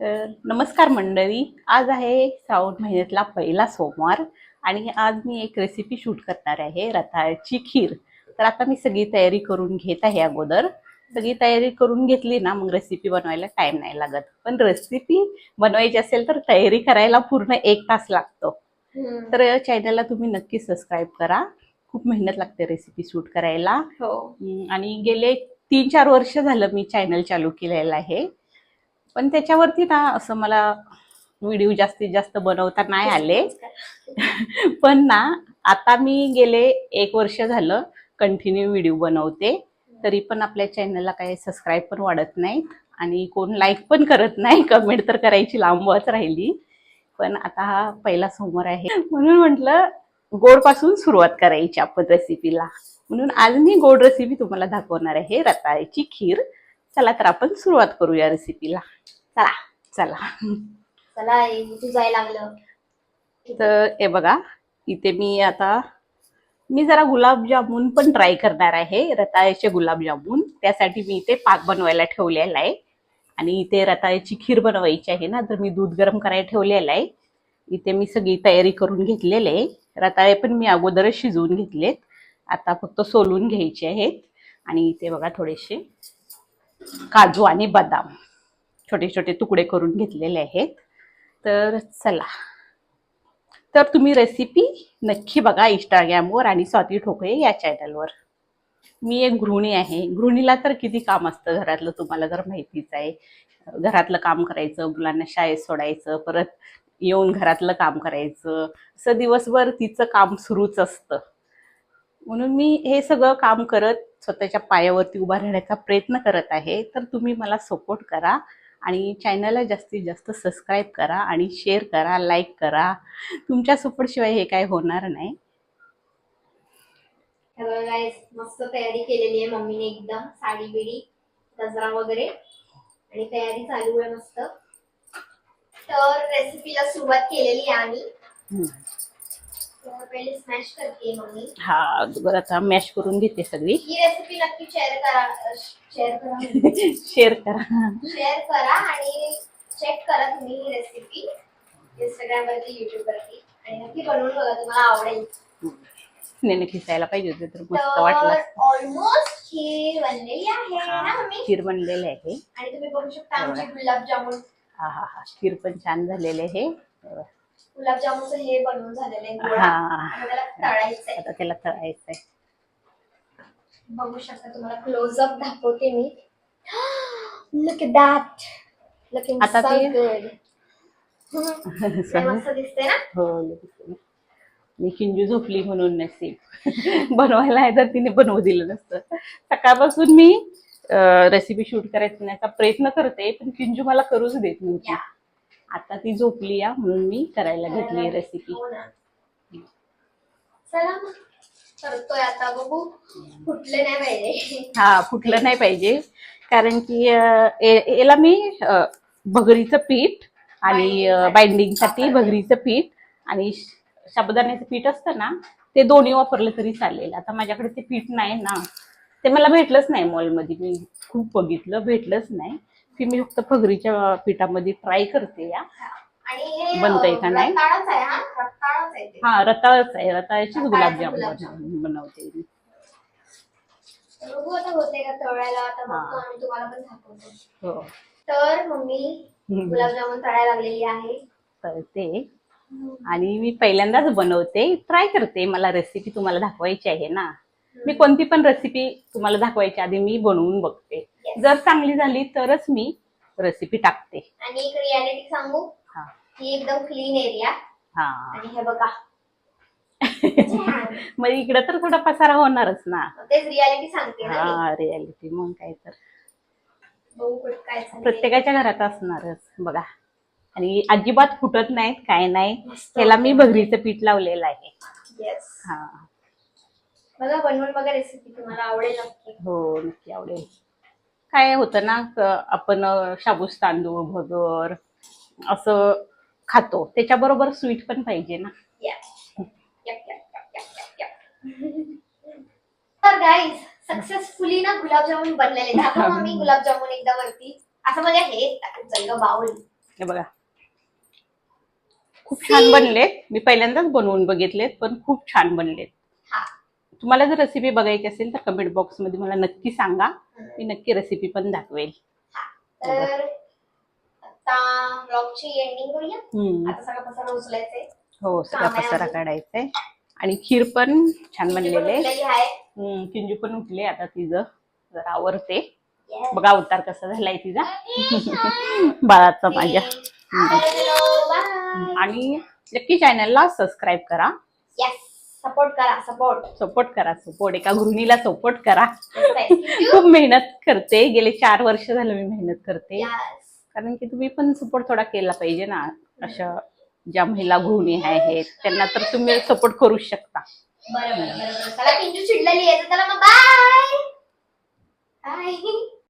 तर नमस्कार मंडळी. आज आहे श्रावण महिन्यातला पहिला सोमवार आणि आज मी एक रेसिपी शूट करणार आहे रताळ्याची खीर. तर आता मी सगळी तयारी करून घेत आहे अगोदर. सगळी तयारी करून घेतली ना मग रेसिपी बनवायला टाइम नाही लागत. पण रेसिपी बनवायची असेल तर तयारी करायला पूर्ण एक तास लागतो. तर चॅनलला तुम्ही नक्की सबस्क्राईब करा. खूप मेहनत लागते रेसिपी शूट करायला. हो. आणि गेले तीन चार वर्ष झालं मी चॅनल चालू केलेलं आहे. पण त्याच्यावरती ना असं मला व्हिडिओ जास्तीत जास्त बनवता नाही आले. पण ना आता मी गेले एक वर्ष झालं कंटिन्यू व्हिडिओ बनवते. तरी पण आपल्या चॅनलला काही सबस्क्राईब पण वाढत नाहीत आणि कोण लाईक पण करत नाही. कमेंट तर करायची लांबच राहिली. पण आता हा पहिला सोमवार आहे. म्हणून म्हटलं गोडपासून सुरुवात करायची आपण रेसिपीला म्हणून आज मी गोड रेसिपी तुम्हाला दाखवणार आहे. रताळ्याची खीर. चला तर आपण सुरुवात करूया रेसिपीला चला चला. चला तू जायला लागलं? तर हे बघा इथे मी आता मी जरा गुलाबजामुन पण ट्राय करणार आहे. रताळ्याचे गुलाबजामुन. त्यासाठी मी इथे पाक बनवायला ठेवलेला आहे. आणि इथे रताळ्याची खीर बनवायची आहे ना तर मी दूध गरम करायला ठेवलेलं आहे. इथे मी सगळी तयारी करून घेतलेली आहे. रताळे पण मी अगोदरच शिजवून घेतलेत. आता फक्त सोलून घ्यायचे आहेत. आणि इथे बघा थोडेसे काजू आणि बदाम. छोटे छोटे तुकडे करून घेतलेले आहेत. तर चला. तर तुम्ही रेसिपी नक्की बघा इंस्टाग्रामवर आणि स्वाती ठोकळे या चॅनलवर मी एक गृहिणी आहे. गृहिणीला तर किती काम असतं घरातलं तुम्हाला जर माहितीच आहे. घरातलं काम करायचं मुलांना शाळेत सोडायचं परत येऊन घरातलं काम करायचं. असं दिवसभर तिचं काम सुरूच असतं. म्हणून मी हे सगळं काम करत स्वतःच्या पायावरती उभा राहण्याचा प्रयत्न करत आहे तर तुम्ही मला सपोर्ट करा आणि चॅनलला जास्तीत जास्त सबस्क्राईब करा आणि शेअर करा लाईक करा. तुमच्या सपोर्टशिवाय हे काय होणार नाही. मस्त तयारी केलेली आहे मम्मीने एकदम साडी बिडी गजरा वगैरे. आणि तयारी चालू आहे मस्त. तर रेसिपीला सुरुवात केलेली आहे आम्ही. पहिले स्मॅश करते मम्मी. हा बरं आता मॅश करून घेते सगळी. ही रेसिपी नक्की शेअर करा शेअर करा. शेअर करा. शेअर करा आणि चेक करा तुम्ही ही रेसिपी इंस्टाग्राम वरती युट्यूब वरती. आणि नक्की बनवून बघा तुम्हाला आवडेल. नेने खिसायला पाहिजे होते तर मस्त वाटलं. ऑलमोस्ट खीर बनलेली आहे ना हा, मम्मी? खीर बनलेली आहे. आणि तुम्ही बघू शकता आमचे गुलाबजामुन. हा हा हा. खीर पण छान झालेले आहे. गुलाबजामुनचं हे बनवून झालेलं आहे गोळा. हा. त्याला तळायचं आहे आता त्याला तळायचं आहे बघू शकता तुम्हाला क्लोजअप दाखवते मी. लुक एट दॅट लुकिंग आता सो ते- गुड मस्त दिसते ना? हो लगेच. मी किंजू झोपली म्हणून नसीब. बनवायला आहे तर तिने बनवू दिलं नसतं. सकाळपासून मी रेसिपी शूट करायचा प्रयत्न करते पण किंजू मला करूच देत नव्हती. या. आता ती झोपली या म्हणून मी करायला घेतली रेसिपी हो करतोय आता बघू. फुटले नाही पाहिजे. हा फुटलं नाही पाहिजे. कारण की याला मी भगरीचं पीठ आणि बाइंडिंगसाठी साठी. भगरीचं पीठ आणि श- साबुदाण्याचं पीठ असतं ना ते दोन्ही वापरलं तरी चालेल. आता माझ्याकडे ते पीठ नाही ना. ते मला भेटलंच नाही मॉलमध्ये मी खूप बघितलं भेटलंच नाही. की मी फक्त भगरीच्या पिठामध्ये ट्राय करते या. हे बनतंय का नाही? रताळाच आहे हा? रताळाच आहे रताळ्याचीच रताळ्याचं गुलाबजाम गुलाबजाम. बनव- बनवते मी. हा. तर मम्मी. गुलाबजामुन तळायला लागलेली आहे. आणि मी पहिल्यांदाच बनवते. ट्राय करते. मला रेसिपी तुम्हाला दाखवायची आहे ना. मी कोणती पण रेसिपी तुम्हाला दाखवायच्या आधी मी बनवून बघते. जर चांगली झाली तरच मी रेसिपी टाकते. आणि एक रियालिटी सांगू? हा. ही एकदम क्लीन एरिया हा. आणि हे बघा. मग इकडे तर थोडा पसारा होणारच ना. तेच रियालिटी सांगते ना मी. हा रियालिटी मग काय तर. बघू कुठं काय चाललंय. प्रत्येकाच्या घरात असणारच बघा. आणि अजिबात फुटत नाहीत काय नाही. मस्त. त्याला मी भगरीचं पीठ लावलेलं आहे. Yes. हा. बघा बनवून बघा रेसिपी तुम्हाला आवडेल नक्की. हो नक्की आवडेल. काय होतं ना क- आपण शाबूस तांदूळ भगर असं खातो. त्याच्याबरोबर स्वीट पण पाहिजे ना. तर गाईज सक्सेसफुली ना गुलाबजामुन बनलेले दाखव मम्मी गुलाबजामुन एकदा वरती असं म्हणजे हे जाईल ग बाउल. हे बघा. खूप छान बनलेत. मी पहिल्यांदाच बनवून बघितलेत पण खूप छान बनलेत. तुम्हाला जर रेसिपी बघायची असेल तर कमेंट बॉक्समध्ये मला नक्की सांगा. मी नक्की रेसिपी पण दाखवेल. तर आता ब्लॉगची एंडिंग करूया. हम्म. आता सगळा पसारा उचलायचंय. हो सगळा आहे पसारा अजून. काढायचंय. आणि खीर पण छान बनलेले आहे. किंजू पण उठले आता तिचं. जरा आवरते. बघा अवतार कसा झालाय तिचा. बाळाचा माझ्या आणि नक्की चॅनलला सबस्क्राईब करा. सपोर्ट करा सपोर्ट. सपोर्ट करा सपोर्ट. एका गृहिणीला सपोर्ट करा. खूप मेहनत करते. गेले चार वर्ष झालं मी मेहनत करते. कारण की तुम्ही पण सपोर्ट थोडा केला पाहिजे ना. अशा ज्या महिला गृहिणी आहेत त्यांना तर तुम्ही सपोर्ट करू शकता. बरोबर बरोबर. त्याला चिडलेली आहे त्याला मग बाय बाय